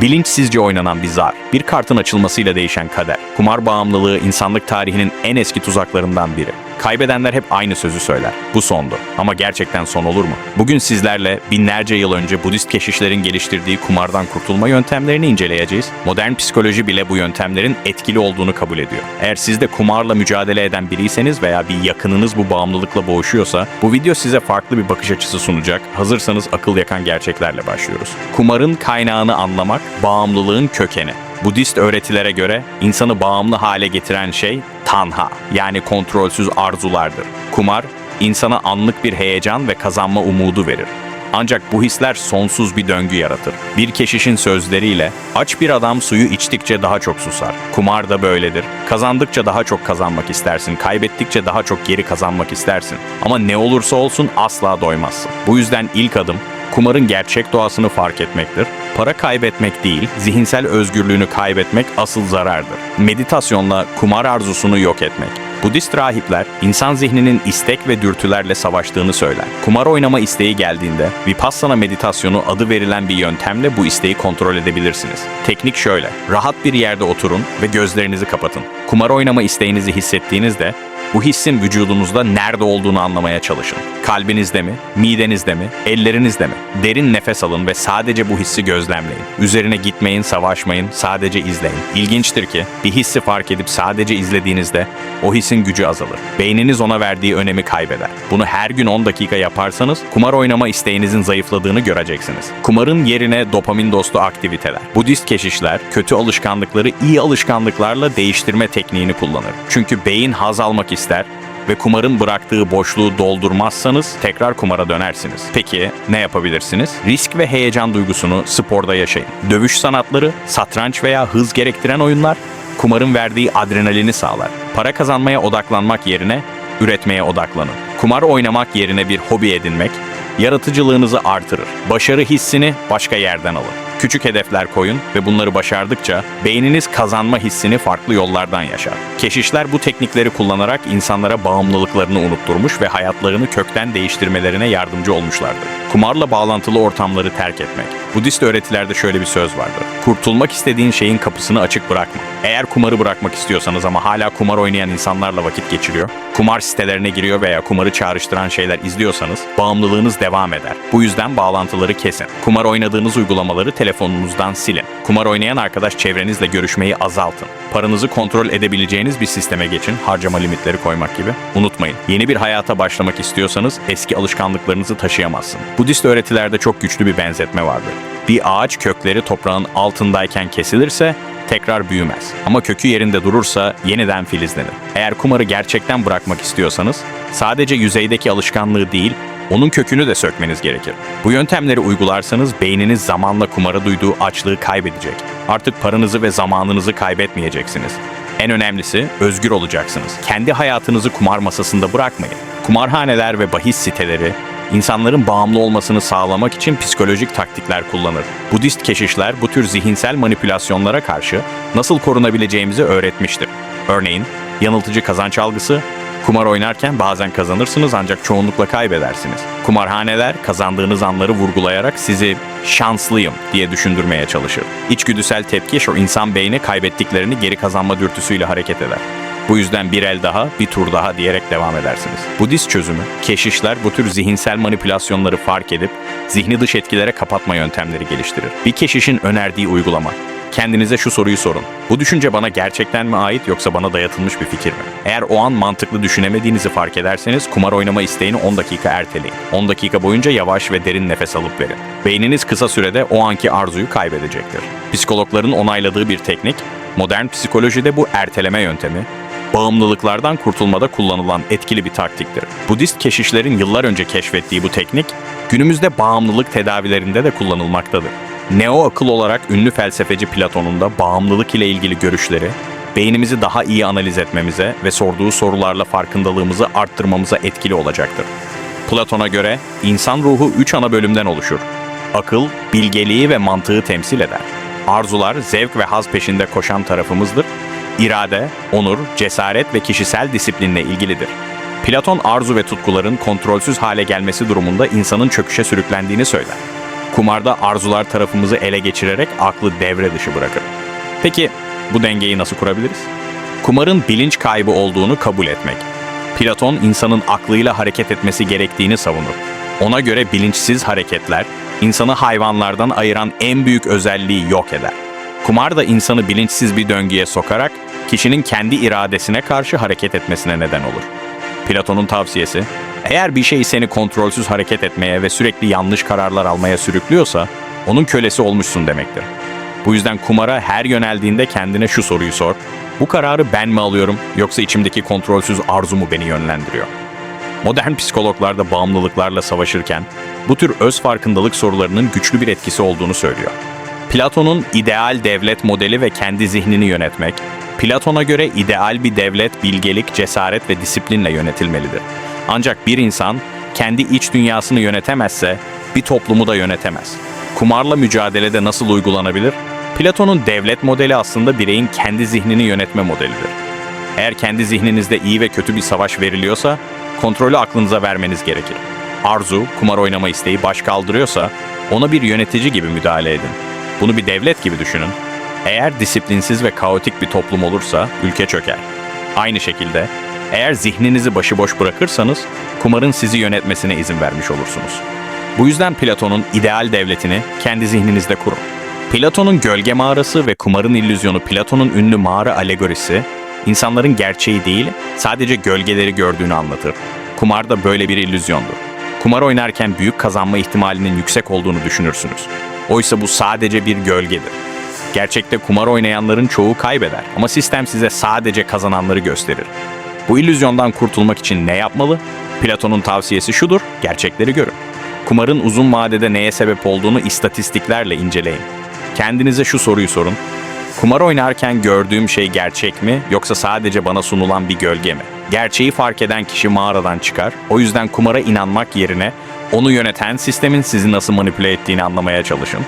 Bilinçsizce oynanan bir zar, bir kartın açılmasıyla değişen kader. Kumar bağımlılığı insanlık tarihinin en eski tuzaklarından biri. Kaybedenler hep aynı sözü söyler. Bu sondu. Ama gerçekten son olur mu? Bugün sizlerle binlerce yıl önce Budist keşişlerin geliştirdiği kumardan kurtulma yöntemlerini inceleyeceğiz. Modern psikoloji bile bu yöntemlerin etkili olduğunu kabul ediyor. Eğer siz de kumarla mücadele eden biriyseniz veya bir yakınınız bu bağımlılıkla boğuşuyorsa bu video size farklı bir bakış açısı sunacak. Hazırsanız akıl yakan gerçeklerle başlıyoruz. Kumarın kaynağını anlamak, bağımlılığın kökeni. Budist öğretilere göre insanı bağımlı hale getiren şey tanha yani kontrolsüz arzulardır. Kumar insana anlık bir heyecan ve kazanma umudu verir. Ancak bu hisler sonsuz bir döngü yaratır. Bir keşişin sözleriyle aç bir adam suyu içtikçe daha çok susar. Kumar da böyledir. Kazandıkça daha çok kazanmak istersin, kaybettikçe daha çok geri kazanmak istersin. Ama ne olursa olsun asla doymazsın. Bu yüzden ilk adım kumarın gerçek doğasını fark etmektir. Para kaybetmek değil, zihinsel özgürlüğünü kaybetmek asıl zarardır. Meditasyonla kumar arzusunu yok etmek. Budist rahipler insan zihninin istek ve dürtülerle savaştığını söyler. Kumar oynama isteği geldiğinde Vipassana meditasyonu adı verilen bir yöntemle bu isteği kontrol edebilirsiniz. Teknik şöyle. Rahat bir yerde oturun ve gözlerinizi kapatın. Kumar oynama isteğinizi hissettiğinizde bu hissin vücudunuzda nerede olduğunu anlamaya çalışın. Kalbinizde mi, midenizde mi, ellerinizde mi? Derin nefes alın ve sadece bu hissi gözlemleyin. Üzerine gitmeyin, savaşmayın, sadece izleyin. İlginçtir ki bir hissi fark edip sadece izlediğinizde o hissin gücü azalır. Beyniniz ona verdiği önemi kaybeder. Bunu her gün 10 dakika yaparsanız kumar oynama isteğinizin zayıfladığını göreceksiniz. Kumarın yerine dopamin dostu aktiviteler. Budist keşişler kötü alışkanlıkları iyi alışkanlıklarla değiştirme tekniğini kullanır. Çünkü beyin haz almak ister ve kumarın bıraktığı boşluğu doldurmazsanız tekrar kumara dönersiniz. Peki ne yapabilirsiniz? Risk ve heyecan duygusunu sporda yaşayın. Dövüş sanatları, satranç veya hız gerektiren oyunlar kumarın verdiği adrenalini sağlar. Para kazanmaya odaklanmak yerine üretmeye odaklanın. Kumar oynamak yerine bir hobi edinmek yaratıcılığınızı artırır. Başarı hissini başka yerden alın. Küçük hedefler koyun ve bunları başardıkça beyniniz kazanma hissini farklı yollardan yaşar. Keşişler bu teknikleri kullanarak insanlara bağımlılıklarını unutturmuş ve hayatlarını kökten değiştirmelerine yardımcı olmuşlardır. Kumarla bağlantılı ortamları terk etmek. Budist öğretilerde şöyle bir söz vardır. Kurtulmak istediğin şeyin kapısını açık bırakma. Eğer kumarı bırakmak istiyorsanız ama hala kumar oynayan insanlarla vakit geçiriyor, kumar sitelerine giriyor veya kumarı çağrıştıran şeyler izliyorsanız bağımlılığınız devam eder. Bu yüzden bağlantıları kesin. Kumar oynadığınız uygulamaları telefonunuzdan silin. Kumar oynayan arkadaş çevrenizle görüşmeyi azaltın. Paranızı kontrol edebileceğiniz bir sisteme geçin, harcama limitleri koymak gibi. Unutmayın, yeni bir hayata başlamak istiyorsanız eski alışkanlıklarınızı taşıyamazsın. Budist öğretilerde çok güçlü bir benzetme vardır. Bir ağaç kökleri toprağın altındayken kesilirse tekrar büyümez. Ama kökü yerinde durursa yeniden filizlenir. Eğer kumarı gerçekten bırakmak istiyorsanız sadece yüzeydeki alışkanlığı değil, onun kökünü de sökmeniz gerekir. Bu yöntemleri uygularsanız beyniniz zamanla kumara duyduğu açlığı kaybedecek. Artık paranızı ve zamanınızı kaybetmeyeceksiniz. En önemlisi özgür olacaksınız. Kendi hayatınızı kumar masasında bırakmayın. Kumarhaneler ve bahis siteleri insanların bağımlı olmasını sağlamak için psikolojik taktikler kullanır. Budist keşişler bu tür zihinsel manipülasyonlara karşı nasıl korunabileceğimizi öğretmiştir. Örneğin yanıltıcı kazanç algısı, kumar oynarken bazen kazanırsınız ancak çoğunlukla kaybedersiniz. Kumarhaneler kazandığınız anları vurgulayarak sizi şanslıyım diye düşündürmeye çalışır. İçgüdüsel tepki şu insan beyni kaybettiklerini geri kazanma dürtüsüyle hareket eder. Bu yüzden bir el daha, bir tur daha diyerek devam edersiniz. Budist çözümü, keşişler bu tür zihinsel manipülasyonları fark edip zihni dış etkilere kapatma yöntemleri geliştirir. Bir keşişin önerdiği uygulama. Kendinize şu soruyu sorun. Bu düşünce bana gerçekten mi ait yoksa bana dayatılmış bir fikir mi? Eğer o an mantıklı düşünemediğinizi fark ederseniz kumar oynama isteğini 10 dakika erteleyin. 10 dakika boyunca yavaş ve derin nefes alıp verin. Beyniniz kısa sürede o anki arzuyu kaybedecektir. Psikologların onayladığı bir teknik, modern psikolojide bu erteleme yöntemi, bağımlılıklardan kurtulmada kullanılan etkili bir taktiktir. Budist keşişlerin yıllar önce keşfettiği bu teknik, günümüzde bağımlılık tedavilerinde de kullanılmaktadır. Neo akıl olarak ünlü felsefeci Platon'un da bağımlılık ile ilgili görüşleri, beynimizi daha iyi analiz etmemize ve sorduğu sorularla farkındalığımızı arttırmamıza etkili olacaktır. Platon'a göre insan ruhu üç ana bölümden oluşur. Akıl, bilgeliği ve mantığı temsil eder. Arzular, zevk ve haz peşinde koşan tarafımızdır. İrade, onur, cesaret ve kişisel disiplinle ilgilidir. Platon arzu ve tutkuların kontrolsüz hale gelmesi durumunda insanın çöküşe sürüklendiğini söyler. Kumarda arzular tarafımızı ele geçirerek aklı devre dışı bırakır. Peki bu dengeyi nasıl kurabiliriz? Kumarın bilinç kaybı olduğunu kabul etmek. Platon insanın aklıyla hareket etmesi gerektiğini savunur. Ona göre bilinçsiz hareketler insanı hayvanlardan ayıran en büyük özelliği yok eder. Kumar da insanı bilinçsiz bir döngüye sokarak kişinin kendi iradesine karşı hareket etmesine neden olur. Platon'un tavsiyesi, eğer bir şey seni kontrolsüz hareket etmeye ve sürekli yanlış kararlar almaya sürüklüyorsa, onun kölesi olmuşsun demektir. Bu yüzden kumara her yöneldiğinde kendine şu soruyu sor. Bu kararı ben mi alıyorum yoksa içimdeki kontrolsüz arzu mu beni yönlendiriyor? Modern psikologlar da bağımlılıklarla savaşırken bu tür öz farkındalık sorularının güçlü bir etkisi olduğunu söylüyor. Platon'un ideal devlet modeli ve kendi zihnini yönetmek, Platon'a göre ideal bir devlet bilgelik, cesaret ve disiplinle yönetilmelidir. Ancak bir insan kendi iç dünyasını yönetemezse bir toplumu da yönetemez. Kumarla mücadelede nasıl uygulanabilir? Platon'un devlet modeli aslında bireyin kendi zihnini yönetme modelidir. Eğer kendi zihninizde iyi ve kötü bir savaş veriliyorsa, kontrolü aklınıza vermeniz gerekir. Arzu, kumar oynama isteği baş kaldırıyorsa, ona bir yönetici gibi müdahale edin. Bunu bir devlet gibi düşünün. Eğer disiplinsiz ve kaotik bir toplum olursa, ülke çöker. Aynı şekilde, eğer zihninizi başıboş bırakırsanız, kumarın sizi yönetmesine izin vermiş olursunuz. Bu yüzden Platon'un ideal devletini kendi zihninizde kurun. Platon'un gölge mağarası ve kumarın illüzyonu Platon'un ünlü mağara alegorisi, insanların gerçeği değil, sadece gölgeleri gördüğünü anlatır. Kumar da böyle bir illüzyondur. Kumar oynarken büyük kazanma ihtimalinin yüksek olduğunu düşünürsünüz. Oysa bu sadece bir gölgedir. Gerçekte kumar oynayanların çoğu kaybeder ama sistem size sadece kazananları gösterir. Bu illüzyondan kurtulmak için ne yapmalı? Platon'un tavsiyesi şudur, gerçekleri görün. Kumarın uzun vadede neye sebep olduğunu istatistiklerle inceleyin. Kendinize şu soruyu sorun. Kumar oynarken gördüğüm şey gerçek mi yoksa sadece bana sunulan bir gölge mi? Gerçeği fark eden kişi mağaradan çıkar. O yüzden kumara inanmak yerine onu yöneten sistemin sizi nasıl manipüle ettiğini anlamaya çalışın.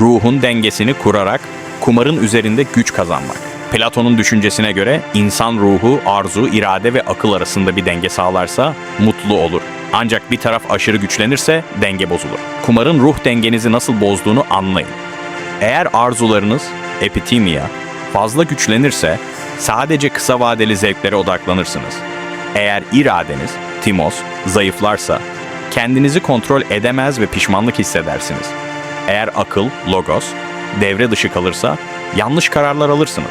Ruhun dengesini kurarak kumarın üzerinde güç kazanmak. Platon'un düşüncesine göre insan ruhu, arzu, irade ve akıl arasında bir denge sağlarsa mutlu olur. Ancak bir taraf aşırı güçlenirse denge bozulur. Kumarın ruh dengenizi nasıl bozduğunu anlayın. Eğer arzularınız, epitimia, fazla güçlenirse sadece kısa vadeli zevklere odaklanırsınız. Eğer iradeniz, timos, zayıflarsa kendinizi kontrol edemez ve pişmanlık hissedersiniz. Eğer akıl, logos, devre dışı kalırsa yanlış kararlar alırsınız.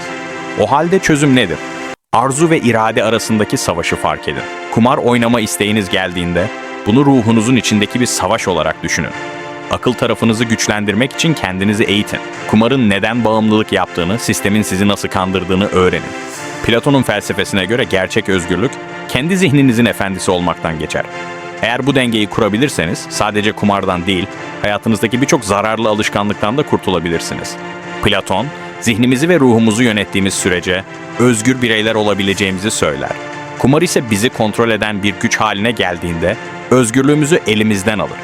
O halde çözüm nedir? Arzu ve irade arasındaki savaşı fark edin. Kumar oynama isteğiniz geldiğinde bunu ruhunuzun içindeki bir savaş olarak düşünün. Akıl tarafınızı güçlendirmek için kendinizi eğitin. Kumarın neden bağımlılık yaptığını, sistemin sizi nasıl kandırdığını öğrenin. Platon'un felsefesine göre gerçek özgürlük, kendi zihninizin efendisi olmaktan geçer. Eğer bu dengeyi kurabilirseniz sadece kumardan değil, hayatınızdaki birçok zararlı alışkanlıktan da kurtulabilirsiniz. Platon, zihnimizi ve ruhumuzu yönettiğimiz sürece özgür bireyler olabileceğimizi söyler. Kumar ise bizi kontrol eden bir güç haline geldiğinde özgürlüğümüzü elimizden alır.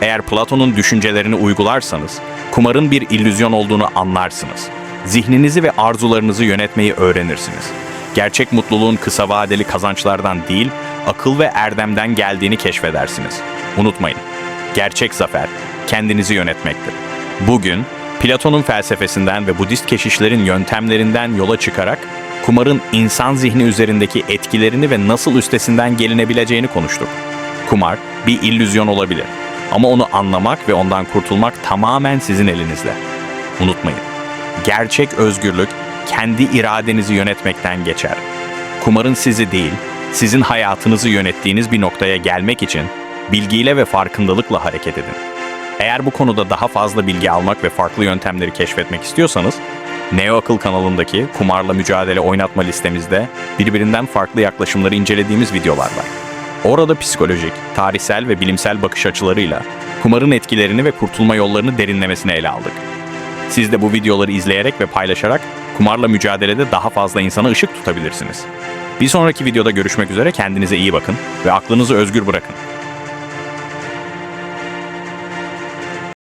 Eğer Platon'un düşüncelerini uygularsanız, kumarın bir illüzyon olduğunu anlarsınız. Zihninizi ve arzularınızı yönetmeyi öğrenirsiniz. Gerçek mutluluğun kısa vadeli kazançlardan değil, akıl ve erdemden geldiğini keşfedersiniz. Unutmayın, gerçek zafer kendinizi yönetmektir. Bugün Platon'un felsefesinden ve Budist keşişlerin yöntemlerinden yola çıkarak kumarın insan zihni üzerindeki etkilerini ve nasıl üstesinden gelinebileceğini konuştuk. Kumar bir illüzyon olabilir ama onu anlamak ve ondan kurtulmak tamamen sizin elinizde. Unutmayın, gerçek özgürlük kendi iradenizi yönetmekten geçer. Kumarın sizi değil, sizin hayatınızı yönettiğiniz bir noktaya gelmek için bilgiyle ve farkındalıkla hareket edin. Eğer bu konuda daha fazla bilgi almak ve farklı yöntemleri keşfetmek istiyorsanız, Neo Akıl kanalındaki kumarla mücadele oynatma listemizde birbirinden farklı yaklaşımları incelediğimiz videolar var. Orada psikolojik, tarihsel ve bilimsel bakış açılarıyla kumarın etkilerini ve kurtulma yollarını derinlemesine ele aldık. Siz de bu videoları izleyerek ve paylaşarak kumarla mücadelede daha fazla insana ışık tutabilirsiniz. Bir sonraki videoda görüşmek üzere kendinize iyi bakın ve aklınızı özgür bırakın.